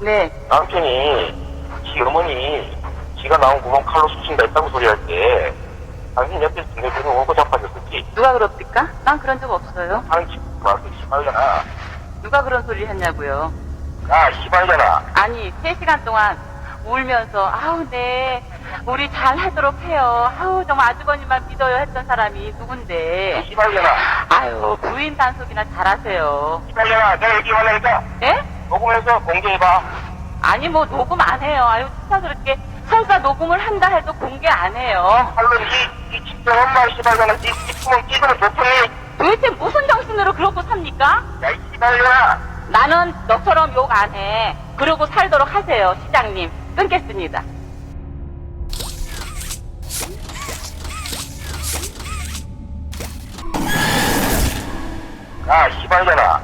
네. 남편이 지 어머니 지가 나온 구멍 칼로 쑤신다 했다고 소리할 때 당신 옆에서 등에서 오고 자빠졌었지 누가 그럽니까? 난 그런 적 없어요. 집 와서 시발려나 누가 그런 소리 했냐고요. 야 시발려나 아니, 3시간 동안 울면서, 아우, 네, 우리 잘 하도록 해요. 아우, 정말 아주버님만 믿어요 했던 사람이 누군데. 시발려나 아유, 부인 단속이나 잘하세요. 시발려나 내가 여기 왔나니까 예? 녹음해서 공개해봐 아니, 뭐, 녹음 안 해요. 아유, 진짜 그렇게 설사 녹음을 한다 해도 공개 안 해요. 물론 이, 이 집중 엄마 시발려나 이 집구멍 찌그러 좋더니 도대체 무슨 정신으로 그러고 삽니까? 야이 시발려나 나는 너처럼 욕 안 해. 그러고 살도록 하세요, 시장님. 끊겠습니다. 야 시발려나